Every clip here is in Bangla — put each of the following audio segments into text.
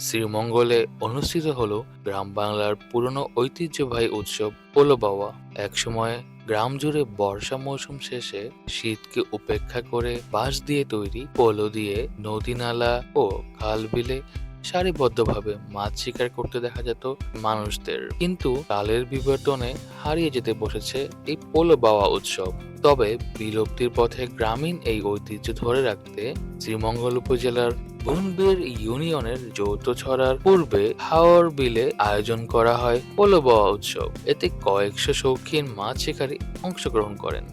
শ্রীমঙ্গলে অনুষ্ঠিত হল গ্রাম বাংলার পুরনো ঐতিহ্যবাহী উৎসব পোলো বাওয়া। একসময় গ্রাম জুড়ে বর্ষা মৌসুম শেষে শীতকে উপেক্ষা করে বাঁশ দিয়ে তৈরি পোলো দিয়ে নদী নালা ও খাল বিলে সারিবদ্ধভাবে মাছ শিকার করতে দেখা যেত মানুষদের। কিন্তু কালের বিবর্তনে হারিয়ে যেতে বসেছে এই পোলো বাওয়া উৎসব। তবে বিলুপ্তির পথে গ্রামীণ এই ঐতিহ্য ধরে রাখতে শ্রীমঙ্গল উপজেলার বুনবের ইউনিয়নের যৌথ ছড়ার পূর্বে হাওর বিলে আয়োজন করা হয় পোলো বাওয়া উৎসব। এতে কয়েকশো শৌখিন মাছ শিকারী অংশগ্রহণ করেন।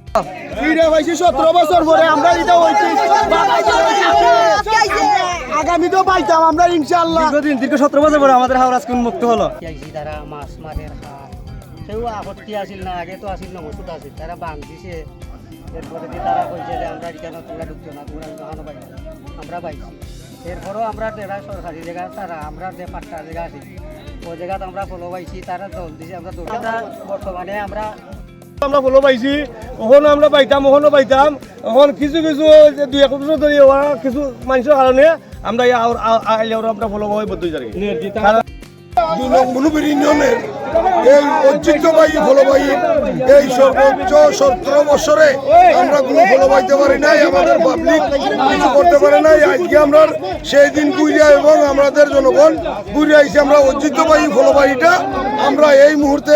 সতেরো বছর পরে আমরা ঐতিহ্য আগামীতেও পাইতাম আমরা ইনশাল্লাহ দীর্ঘদিন দীর্ঘ সতেরো বছর পরে আমাদের হাওড় আজকে উন্মুক্ত হলো। তারা মাছ মারের হাত কেউ আপত্তি আসিল না আগে তো আসিল না ওষুধ আসিল তারা বান দিছে এরপরে দিয়ে তারা কইছে যে আমরা এখানে তোমরা ঢুকছো না তোমরা দোকানও পাইছি আমরা পাইছি। এরপরেও আমরা যারা সরকারি জায়গা তারা আমরা যে পাট্টা জায়গা আছে ওই জায়গাতে আমরা ফলো পাইছি তারা দল দিছে আমরা দল বর্তমানে আমরা আমরা ভালো পাইছি ওখানে আমরা পাইতাম ওখানে পাইতাম। এখন কিছু কিছু যে দুই এক বছর ধরে কিছু মানুষের কারণে আমরা আইলে ওরা আমরা ভালো ভাবে বদলে যাই দুই নং মনুবির ইউনিয়নের এই ঐতিহ্যবাহী ফলবাহী এই সর্বোচ্চ সতেরো বছরে আমরা কোনো ফলো পাইতে পারি নাই আমাদের পাবলিক কিছু করতে পারে নাই। আজকে আমরা সেই দিন বুঝিয়া এবং আমাদের জনগণ বুঝে আইসি আমরা ঐতিহ্যবাহী ফলবাহীটা আমরা এই মুহূর্তে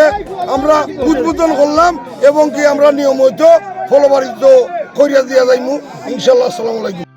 আমরা উদ্বোধন করলাম এবং কি আমরা নিয়মিত ফলবাড়িত করিয়া দিয়া যাইমু। ইনশাল্লাহ আসসালামু আলাইকুম।